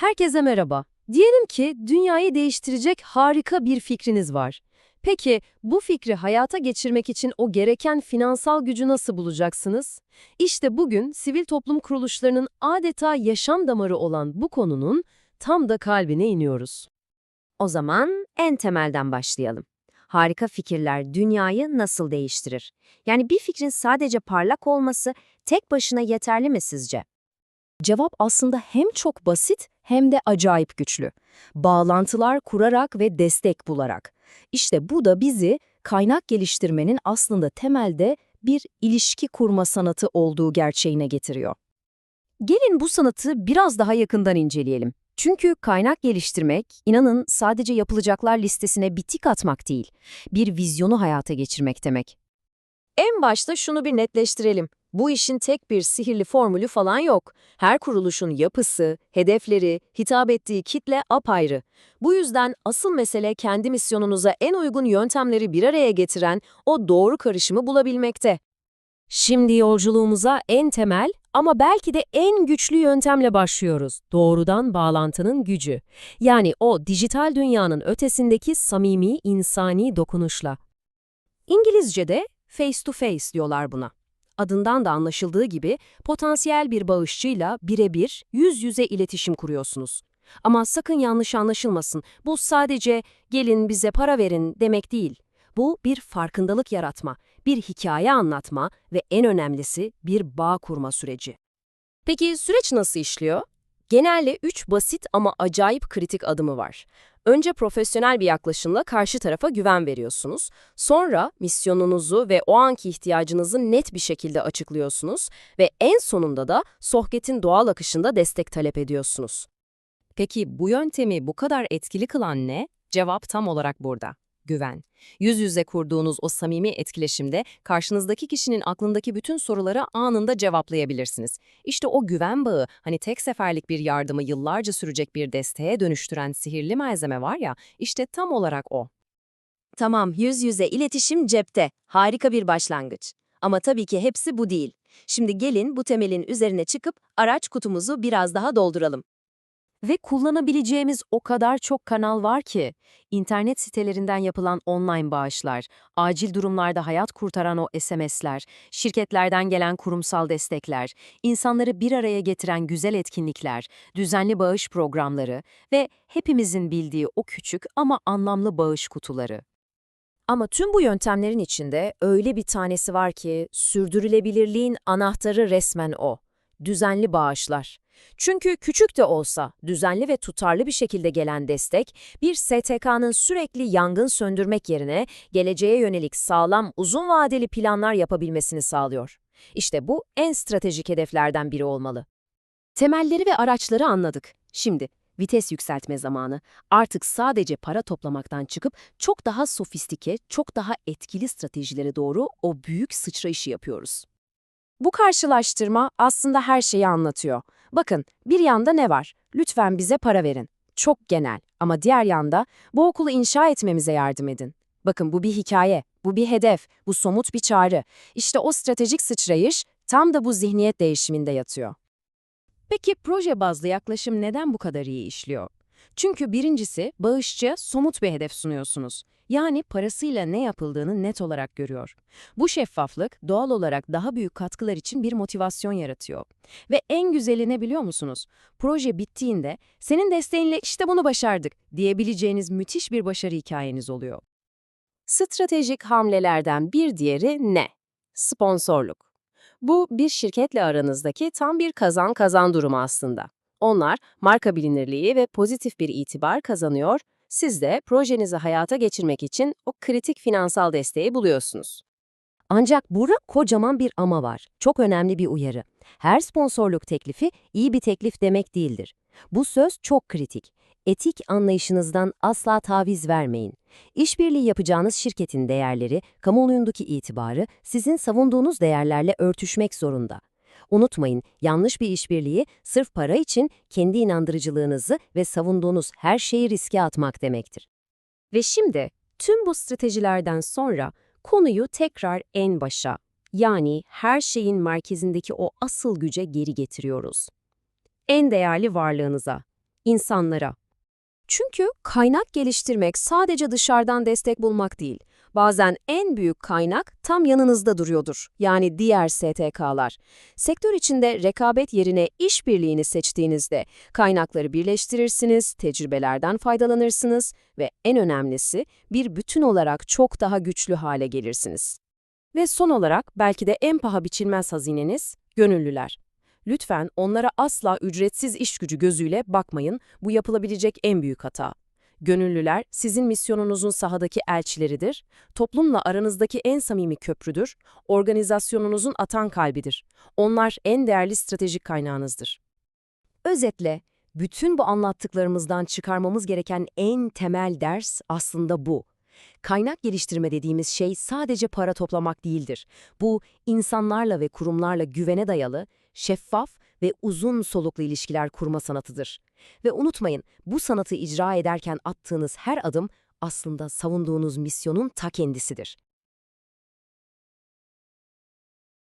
Herkese merhaba. Diyelim ki dünyayı değiştirecek harika bir fikriniz var. Peki bu fikri hayata geçirmek için o gereken finansal gücü nasıl bulacaksınız? İşte bugün sivil toplum kuruluşlarının adeta yaşam damarı olan bu konunun tam da kalbine iniyoruz. O zaman en temelden başlayalım. Harika fikirler dünyayı nasıl değiştirir? Yani bir fikrin sadece parlak olması tek başına yeterli mi sizce? Cevap aslında hem çok basit hem de acayip güçlü. Bağlantılar kurarak ve destek bularak. İşte bu da bizi kaynak geliştirmenin aslında temelde bir ilişki kurma sanatı olduğu gerçeğine getiriyor. Gelin bu sanatı biraz daha yakından inceleyelim. Çünkü kaynak geliştirmek, inanın sadece yapılacaklar listesine bir tik atmak değil, bir vizyonu hayata geçirmek demek. En başta şunu bir netleştirelim. Bu işin tek bir sihirli formülü falan yok. Her kuruluşun yapısı, hedefleri, hitap ettiği kitle apayrı. Bu yüzden asıl mesele kendi misyonunuza en uygun yöntemleri bir araya getiren o doğru karışımı bulabilmekte. Şimdi yolculuğumuza en temel ama belki de en güçlü yöntemle başlıyoruz. Doğrudan bağlantının gücü. Yani o dijital dünyanın ötesindeki samimi insani dokunuşla. İngilizce'de face to face diyorlar buna. Adından da anlaşıldığı gibi potansiyel bir bağışçıyla birebir, yüz yüze iletişim kuruyorsunuz. Ama sakın yanlış anlaşılmasın, bu sadece gelin bize para verin demek değil. Bu bir farkındalık yaratma, bir hikaye anlatma ve en önemlisi bir bağ kurma süreci. Peki süreç nasıl işliyor? Genelde üç basit ama acayip kritik adımı var. Önce profesyonel bir yaklaşımla karşı tarafa güven veriyorsunuz. Sonra misyonunuzu ve o anki ihtiyacınızı net bir şekilde açıklıyorsunuz. Ve en sonunda da sohbetin doğal akışında destek talep ediyorsunuz. Peki bu yöntemi bu kadar etkili kılan ne? Cevap tam olarak burada. Güven. Yüz yüze kurduğunuz o samimi etkileşimde karşınızdaki kişinin aklındaki bütün soruları anında cevaplayabilirsiniz. İşte o güven bağı, hani tek seferlik bir yardımı yıllarca sürecek bir desteğe dönüştüren sihirli malzeme var ya, işte tam olarak o. Tamam, yüz yüze iletişim cepte. Harika bir başlangıç. Ama tabii ki hepsi bu değil. Şimdi gelin bu temelin üzerine çıkıp araç kutumuzu biraz daha dolduralım. Ve kullanabileceğimiz o kadar çok kanal var ki, internet sitelerinden yapılan online bağışlar, acil durumlarda hayat kurtaran o SMS'ler, şirketlerden gelen kurumsal destekler, insanları bir araya getiren güzel etkinlikler, düzenli bağış programları ve hepimizin bildiği o küçük ama anlamlı bağış kutuları. Ama tüm bu yöntemlerin içinde öyle bir tanesi var ki sürdürülebilirliğin anahtarı resmen o. Düzenli bağışlar. Çünkü küçük de olsa düzenli ve tutarlı bir şekilde gelen destek, bir STK'nın sürekli yangın söndürmek yerine geleceğe yönelik sağlam, uzun vadeli planlar yapabilmesini sağlıyor. İşte bu en stratejik hedeflerden biri olmalı. Temelleri ve araçları anladık. Şimdi vites yükseltme zamanı. Artık sadece para toplamaktan çıkıp çok daha sofistike, çok daha etkili stratejilere doğru o büyük sıçrayışı yapıyoruz. Bu karşılaştırma aslında her şeyi anlatıyor. Bakın, bir yanda ne var? Lütfen bize para verin. Çok genel ama diğer yanda bu okulu inşa etmemize yardım edin. Bakın bu bir hikaye, bu bir hedef, bu somut bir çağrı. İşte o stratejik sıçrayış tam da bu zihniyet değişiminde yatıyor. Peki proje bazlı yaklaşım neden bu kadar iyi işliyor? Çünkü birincisi bağışçıya somut bir hedef sunuyorsunuz. Yani parasıyla ne yapıldığını net olarak görüyor. Bu şeffaflık doğal olarak daha büyük katkılar için bir motivasyon yaratıyor. Ve en güzeli ne biliyor musunuz? Proje bittiğinde senin desteğinle işte bunu başardık diyebileceğiniz müthiş bir başarı hikayeniz oluyor. Stratejik hamlelerden bir diğeri ne? Sponsorluk. Bu bir şirketle aranızdaki tam bir kazan-kazan durumu aslında. Onlar marka bilinirliği ve pozitif bir itibar kazanıyor, siz de projenizi hayata geçirmek için o kritik finansal desteği buluyorsunuz. Ancak burada kocaman bir ama var. Çok önemli bir uyarı. Her sponsorluk teklifi iyi bir teklif demek değildir. Bu söz çok kritik. Etik anlayışınızdan asla taviz vermeyin. İşbirliği yapacağınız şirketin değerleri, kamuoyundaki itibarı sizin savunduğunuz değerlerle örtüşmek zorunda. Unutmayın, yanlış bir işbirliği sırf para için kendi inandırıcılığınızı ve savunduğunuz her şeyi riske atmak demektir. Ve şimdi tüm bu stratejilerden sonra konuyu tekrar en başa, yani her şeyin merkezindeki o asıl güce geri getiriyoruz. En değerli varlığınıza, insanlara. Çünkü kaynak geliştirmek sadece dışarıdan destek bulmak değil. Bazen en büyük kaynak tam yanınızda duruyordur. Yani diğer STK'lar. Sektör içinde rekabet yerine işbirliğini seçtiğinizde kaynakları birleştirirsiniz, tecrübelerden faydalanırsınız ve en önemlisi bir bütün olarak çok daha güçlü hale gelirsiniz. Ve son olarak belki de en paha biçilmez hazineniz gönüllüler. Lütfen onlara asla ücretsiz iş gücü gözüyle bakmayın, bu yapılabilecek en büyük hata. Gönüllüler sizin misyonunuzun sahadaki elçileridir, toplumla aranızdaki en samimi köprüdür, organizasyonunuzun atan kalbidir. Onlar en değerli stratejik kaynağınızdır. Özetle, bütün bu anlattıklarımızdan çıkarmamız gereken en temel ders aslında bu. Kaynak geliştirme dediğimiz şey sadece para toplamak değildir. Bu, insanlarla ve kurumlarla güvene dayalı, şeffaf ve uzun soluklu ilişkiler kurma sanatıdır. Ve unutmayın, bu sanatı icra ederken attığınız her adım aslında savunduğunuz misyonun ta kendisidir.